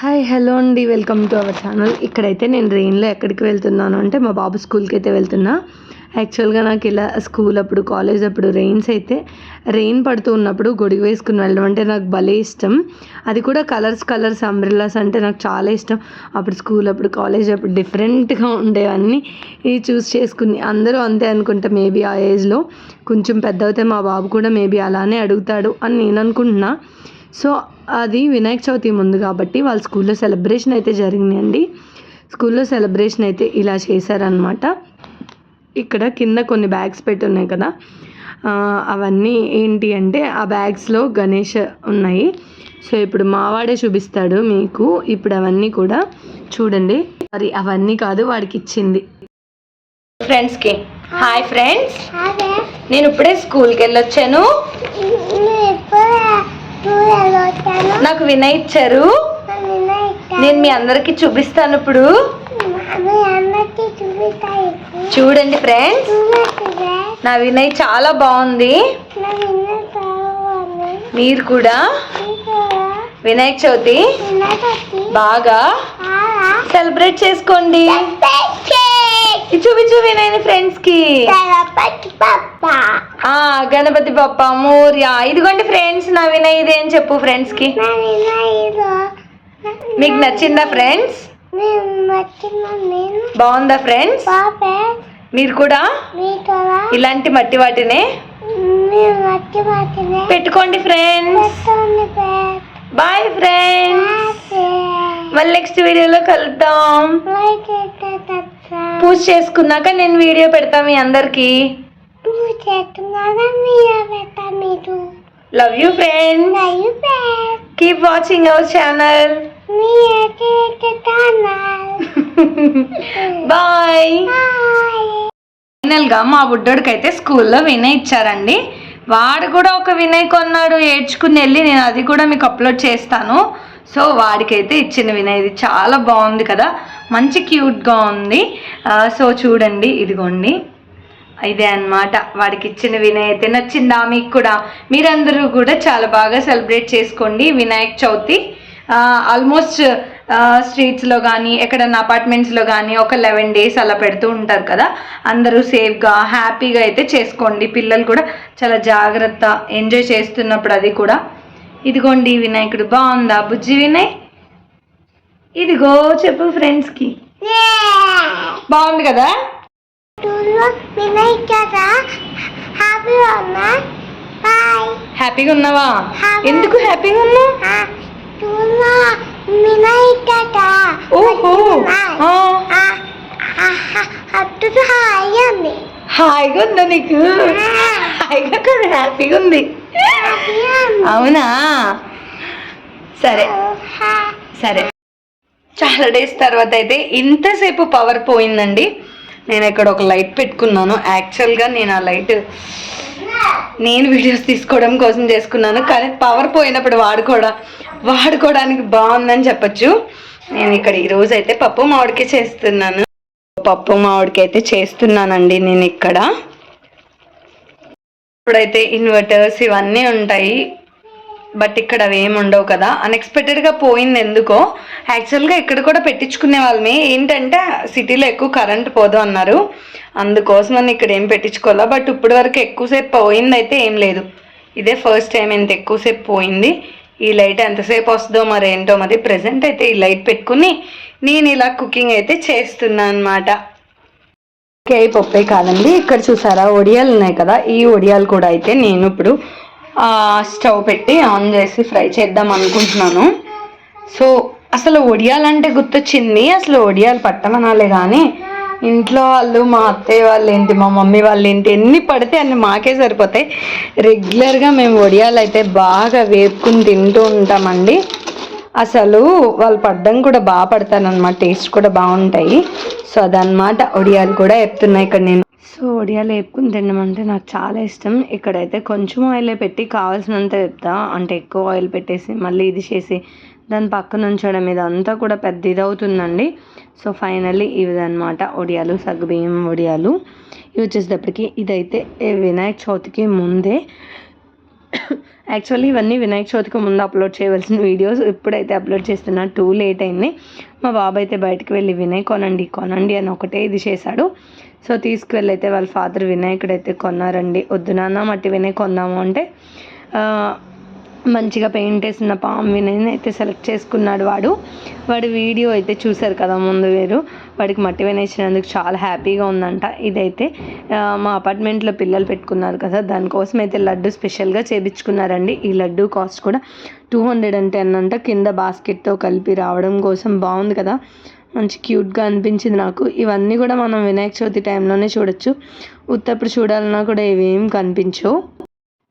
Hi hello అండి. Welcome to our channel. ఇక్కడైతే నేను రెయిన్లో ఎక్కడికి వెళ్తున్నాను అంటే మా బాబు స్కూల్కి అయితే వెళ్తున్నా. యాక్చువల్గా నాకు ఇలా స్కూల్ అప్పుడు కాలేజ్ అప్పుడు రెయిన్స్ అయితే రెయిన్ పడుతూ ఉన్నప్పుడు గొడుగు వేసుకుని వెళ్ళడం అంటే నాకు భలే ఇష్టం. అది కూడా కలర్స్ కలర్స్ అంబ్రిల్లాస్ అంటే నాకు చాలా ఇష్టం. అప్పుడు స్కూల్ అప్పుడు కాలేజ్ అప్పుడు డిఫరెంట్గా ఉండేవన్నీ ఇవి చూస్ చేసుకుని అందరూ అంతే అనుకుంటా మేబీ ఆ ఏజ్లో. కొంచెం పెద్ద అవుతే మా బాబు కూడా మేబీ అలానే అడుగుతాడు అని నేను అనుకుంటున్నా. సో అది వినాయక చవితి ముందు కాబట్టి వాళ్ళ స్కూల్లో సెలబ్రేషన్ అయితే జరిగినాయండి. స్కూల్లో సెలబ్రేషన్ అయితే ఇలా చేశారనమాట ఇక్కడ కింద కొన్ని బ్యాగ్స్ పెట్టి ఉన్నాయి కదా. ఆ, అవన్నీ ఏంటి అంటే ఆ బ్యాగ్స్లో గణేష్ ఉన్నాయి. సో ఇప్పుడు మావాడే చూపిస్తాడు మీకు. ఇప్పుడు అవన్నీ కూడా చూడండి. మరి అవన్నీ కాదు వాడికి ఇచ్చింది. ఫ్రెండ్స్కి హాయ్ ఫ్రెండ్స్ నేను ఇప్పుడే స్కూల్కి వెళ్ళొచ్చాను. వచ్చాను నాకు వినయ్ ఇచ్చారు. నేను మీ అందరికి చూపిస్తాను ఇప్పుడు. చూడండి ఫ్రెండ్స్ నా వినయ్ చాలా బాగుంది. మీరు కూడా. వినాయక చవితి. బాగా. సెలబ్రేట్ చేసుకోండి. వినయ్ ఫ్రెండ్స్కి ఆ గణపతి బప్ప మోర్య. ఇదిగోండి ఫ్రెండ్స్ నా వినయ్ ఇది అని చెప్పు ఫ్రెండ్స్కి మీకు నచ్చిందా ఫ్రెండ్స్? బాగుందా ఫ్రెండ్స్? మీరు కూడా? ఇలాంటి మట్టి వాటినే? పెట్టుకోండి ఫ్రెండ్స్. Bye friends. మళ్ళీ నెక్స్ట్ వీడియోలో కలుద్దాం. పూజ చేసుకున్నాక నేను వీడియో పెడతా మీ అందరికి. లవ్ యూ పేరు keep watching our channel bye ఫైనల్గా మా బుడ్డోడికి అయితే స్కూల్లో వినయ్ ఇచ్చారండి. వాడు కూడా ఒక వినయ్ కొన్నాడు ఏడ్చుకుని వెళ్ళి నేను అది కూడా మీకు అప్లోడ్ చేస్తాను. సో వాడికైతే ఇచ్చిన వినయ్. ఇది చాలా బాగుంది కదా. మంచి క్యూట్గా ఉంది. సో చూడండి ఇదిగోండి. ఇదే అన్నమాట. వాడికి ఇచ్చిన వినయ్ అయితే నచ్చిందా మీకు కూడా? మీరందరూ కూడా చాలా బాగా సెలబ్రేట్ చేసుకోండి వినాయక చవితి. ఆల్మోస్ట్ స్ట్రీట్స్లో కానీ ఎక్కడన్నా అపార్ట్మెంట్స్లో కానీ ఒక లెవెన్ డేస్ అలా పెడుతూ ఉంటారు కదా. అందరూ సేఫ్గా హ్యాపీగా అయితే చేసుకోండి. పిల్లలు కూడా చాలా జాగ్రత్త ఎంజాయ్ చేస్తున్నప్పుడు అది కూడా. ఇదిగోండి వినాయకుడు బాగుందా బుజ్జి వినయ్ ఇదిగో చెప్పు ఫ్రెండ్స్కి బాగుంది కదా హ్యాపీగా ఉన్నావా. ఎందుకు హ్యాపీగా ఉన్నావు ఓహో హాయిగా ఉందా నీకు హాయిగా హ్యాపీగా ఉంది. అవునా? సరే. సరే. చాలా డేస్ తర్వాత అయితే ఇంతసేపు పవర్ పోయిందండి. నేను ఇక్కడ ఒక లైట్ పెట్టుకున్నాను. యాక్చువల్గా నేను ఆ లైట్ నేను వీడియోస్ తీసుకోవడం కోసం చేసుకున్నాను. కానీ పవర్ పోయినప్పుడు వాడుకోవడం వాడుకోవడానికి బాగుందని చెప్పచ్చు. నేను ఇక్కడ ఈరోజు అయితే పప్పు మామిడికి చేస్తున్నాను. పప్పు మామిడికి అయితే చేస్తున్నానండి నేను ఇక్కడ. ఇప్పుడైతే ఇన్వర్టర్స్ ఇవన్నీ ఉంటాయి. బట్ ఇక్కడ అవి ఏమి ఉండవు కదా. అన్ఎక్స్పెక్టెడ్గా పోయింది ఎందుకో. యాక్చువల్గా ఇక్కడ కూడా పెట్టించుకునే వాళ్ళమే. ఏంటంటే సిటీలో ఎక్కువ కరెంట్ పోదు అన్నారు. అందుకోసమని ఇక్కడ ఏం పెట్టించుకోవాలా. బట్ ఇప్పటి వరకు ఎక్కువసేపు పోయింది అయితే ఏం లేదు. ఇదే ఫస్ట్ టైం ఎంత ఎక్కువసేపు పోయింది. ఈ లైట్ ఎంతసేపు వస్తుందో మరి ఏంటో మరి ప్రజెంట్ అయితే ఈ లైట్ పెట్టుకుని నేను ఇలా కుకింగ్ అయితే చేస్తున్నాను అనమాట ఓకే పప్పే కాదండి. ఇక్కడ చూసారా ఒడియాలు ఉన్నాయి కదా ఈ ఒడియాలు కూడా అయితే నేను ఇప్పుడు స్టవ్ పెట్టి ఆన్ చేసి ఫ్రై చేద్దాం అనుకుంటున్నాను. సో అసలు ఒడియాలంటే గుర్తొచ్చింది అసలు ఒడియాలు పట్టమనాలే కానీ ఇంట్లో వాళ్ళు మా అత్తయ్య వాళ్ళు ఏంటి మా మమ్మీ వాళ్ళు ఏంటి ఎన్ని పడితే అన్ని మాకే సరిపోతాయి. రెగ్యులర్గా మేము ఒడియాలు అయితే బాగా వేపుకుని తింటూ ఉంటామండి. అసలు వాళ్ళు పడ్డం కూడా బాగా పడతారనమాట టేస్ట్ కూడా బాగుంటాయి. సో అదనమాట ఒడియాలు కూడా వేపుతున్నాయి ఇక్కడ నేను. సో ఒడియాలు వేపుకుని తినడం అంటే నాకు చాలా ఇష్టం. ఇక్కడైతే కొంచెం ఆయిల్ పెట్టి కావాల్సినంత చెప్తా అంటే ఎక్కువ ఆయిల్ పెట్టేసి మళ్ళీ ఇది చేసి దాని పక్కన ఉంచడం ఇదంతా కూడా పెద్ద ఇది అవుతుందండి సో ఫైనల్లీ ఇవి అనమాట ఒడియాలు సగ్గుబియ్యం ఒడియాలు. ఇవి వచ్చేసేటప్పటికి ఇదైతే వినాయక చవితికి ముందే యాక్చువల్లీ ఇవన్నీ వినాయక చవితికి ముందు అప్లోడ్ చేయవలసిన వీడియోస్ ఇప్పుడైతే అప్లోడ్ చేస్తున్నా టూ లేట్ అయింది. మా బాబు అయితే బయటకు వెళ్ళి వినయ్ కొనండి కొనండి అని ఒకటే ఇది చేశాడు. సో తీసుకువెళ్ళి అయితే వాళ్ళ ఫాదర్ వినాయకుడు అయితే కొన్నారండి. వద్దు నాన్న మట్టి వినయ్ కొందాము అంటే మంచిగా పెయింట్ వేసిన పామ్ వినయ్ని అయితే సెలెక్ట్ చేసుకున్నాడు వాడు. వాడి వీడియో అయితే చూశారు కదా ముందు వేరు. వాడికి మట్టి వినేసినందుకు చాలా హ్యాపీగా ఉందంట. ఇదైతే మా అపార్ట్మెంట్లో పిల్లలు పెట్టుకున్నారు కదా దానికోసం అయితే లడ్డు స్పెషల్గా చేపించుకున్నారండి. ఈ లడ్డు కాస్ట్ కూడా టూ హండ్రెడ్ అండ్ టెన్ అంట. కింద బాస్కెట్తో కలిపి రావడం కోసం బాగుంది కదా. మంచి క్యూట్గా అనిపించింది నాకు. ఇవన్నీ కూడా మనం వినాయక చవితి టైంలోనే చూడొచ్చు. ఉత్తప్పుడు చూడాలన్నా కూడా ఇవేం కనిపించవు.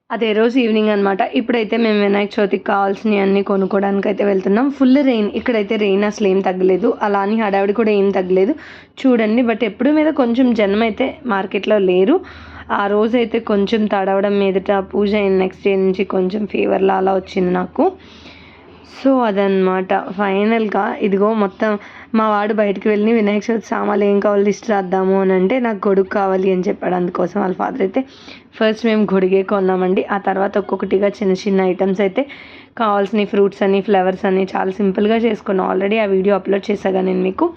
అదే రోజు ఈవినింగ్ అనమాట ఇప్పుడైతే మేము వినాయక చవితికి కావాల్సినవి అన్నీ కొనుక్కోవడానికి అయితే వెళ్తున్నాం. ఫుల్ రెయిన్ ఇక్కడైతే రెయిన్ అసలు ఏం తగ్గలేదు. అలా అని హడావిడి కూడా ఏం తగ్గలేదు. చూడండి బట్ ఎప్పుడు మీద కొంచెం జనం అయితే మార్కెట్లో లేరు. ఆ రోజు అయితే కొంచెం తడవడం మీదట పూజ అయిన నెక్స్ట్ డే నుంచి కొంచెం ఫీవర్లా అలా వచ్చింది నాకు. సో అదనమాట ఫైనల్గా ఇదిగో మొత్తం మా వాడు బయటకు వెళ్ళి వినాయక చవితి సామాన్లు ఏం కావాలి లిస్ట్ రాద్దాము అని అంటే నాకు గొడుగు కావాలి అని చెప్పాడు. అందుకోసం వాళ్ళ ఫాదర్ అయితే ఫస్ట్ మేము గొడుగే కొన్నామండి. ఆ తర్వాత ఒక్కొక్కటిగా చిన్న చిన్న ఐటమ్స్ అయితే కావాల్సిన ఫ్రూట్స్ అని ఫ్లవర్స్ అని చాలా సింపుల్గా చేసుకున్నాం. ఆల్రెడీ ఆ వీడియో అప్లోడ్ చేశాగా నేను మీకు.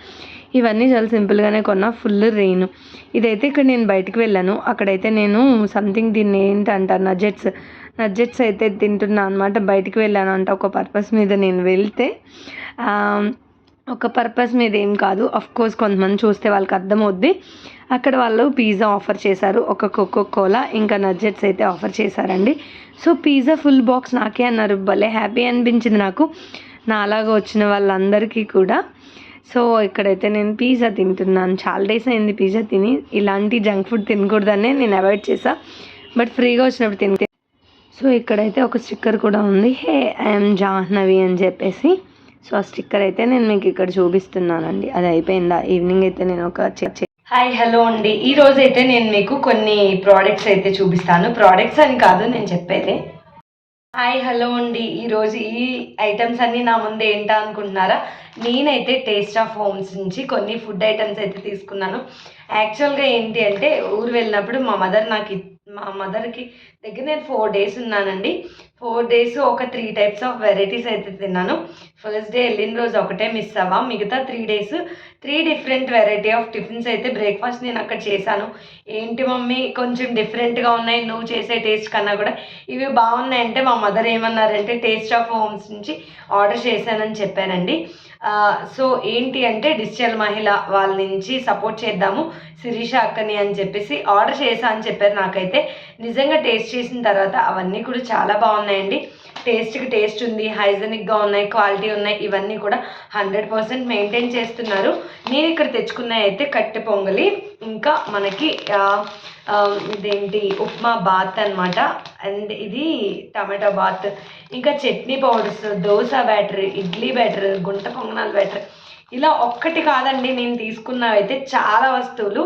ఇవన్నీ చాలా సింపుల్గానే కొన్నా. Full rain. ఇదైతే ఇక్కడ నేను బయటకు వెళ్ళాను. అక్కడైతే నేను సంథింగ్ దీన్ని ఏంటి అంటారు? నజెట్స్ నజెట్స్ అయితే తింటున్నా అనమాట బయటికి వెళ్ళాను అంట. ఒక పర్పస్ మీద నేను వెళ్తే ఒక పర్పస్ మీద ఏం కాదు. అఫ్ కోర్స్ కొంతమంది చూస్తే వాళ్ళకి అర్థమవుద్ది. అక్కడ వాళ్ళు పిజ్జా ఆఫర్ చేశారు. ఒక కోకో కోలా ఇంకా నజ్జెట్స్ అయితే ఆఫర్ చేశారండి. సో పిజ్జా ఫుల్ బాక్స్ నాకే అన్నారు. భలే హ్యాపీ అనిపించింది నాకు. నా అలాగా వచ్చిన వాళ్ళందరికీ కూడా. సో ఇక్కడైతే నేను పిజ్జా తింటున్నాను. చాలా డేస్ అయింది పిజ్జా తిని. ఇలాంటి జంక్ ఫుడ్ తినకూడదనే నేను అవాయిడ్ చేసా బట్ ఫ్రీగా వచ్చినప్పుడు తింటే. సో ఇక్కడైతే ఒక స్టిక్కర్ కూడా ఉంది. హే ఐఎమ్ జాహ్నవి అని చెప్పేసి. సో ఆ స్టిక్కర్ అయితే నేను మీకు ఇక్కడ చూపిస్తున్నానండి. అది అయిపోయిందా? ఈవినింగ్ అయితే నేను ఒక హాయ్ హలో అండి. ఈ రోజు అయితే నేను మీకు కొన్ని ప్రోడక్ట్స్ అయితే చూపిస్తాను. ప్రోడక్ట్స్ అని కాదు నేను చెప్పేది. హాయ్ హలో అండి. ఈరోజు ఈ ఐటమ్స్ అన్నీ నా ముందు ఏంటా అనుకుంటున్నారా? నేనైతే టేస్ట్ ఆఫ్ హోమ్స్ నుంచి కొన్ని ఫుడ్ ఐటమ్స్ అయితే తీసుకున్నాను. యాక్చువల్గా ఏంటి అంటే ఊరు వెళ్ళినప్పుడు మా మదర్ నాకు మా మదర్కి. దగ్గర నేను ఫోర్ డేస్ ఉన్నానండి. ఫోర్ డేస్ ఒక త్రీ టైప్స్ ఆఫ్ వెరైటీస్ అయితే తిన్నాను. ఫస్ట్ డే వెళ్ళిన రోజు ఒకటే మిస్ అవ్వా. మిగతా three days three different variety of tiffins అయితే బ్రేక్ఫాస్ట్ నేను అక్కడ చేశాను. ఏంటి మమ్మీ? కొంచెం డిఫరెంట్గా ఉన్నాయి. నువ్వు చేసే టేస్ట్ కన్నా కూడా ఇవి బాగున్నాయంటే మా మదర్ ఏమన్నారంటే టేస్ట్ ఆఫ్ హోమ్స్ నుంచి ఆర్డర్ చేశానని చెప్పానండి సో ఏంటి అంటే డిజిటల్ మహిళ వాళ్ళ నుంచి సపోర్ట్ చేద్దాము. శిరీష అక్కని అని చెప్పేసి ఆర్డర్ చేశా అని చెప్పారు నాకైతే. నిజంగా టేస్ట్ చేసిన తర్వాత అవన్నీ కూడా చాలా బాగున్నాయండి. టేస్ట్కి టేస్ట్ ఉంది హైజెనిక్గా ఉన్నాయి క్వాలిటీ ఉన్నాయి ఇవన్నీ కూడా హండ్రెడ్ పర్సెంట్ మెయింటైన్ చేస్తున్నారు. నేను ఇక్కడ తెచ్చుకున్నవి అయితే కట్టె పొంగలి ఇంకా మనకి ఇదేంటి ఉప్మా బాత్ అన్నమాట. అండ్ ఇది టమాటో బాత్. ఇంకా chutney powders dosa batter idli batter గుంట పొంగనాలు బ్యాటర్. ఇలా ఒక్కటి కాదండి నేను తీసుకున్నవైతే చాలా వస్తువులు.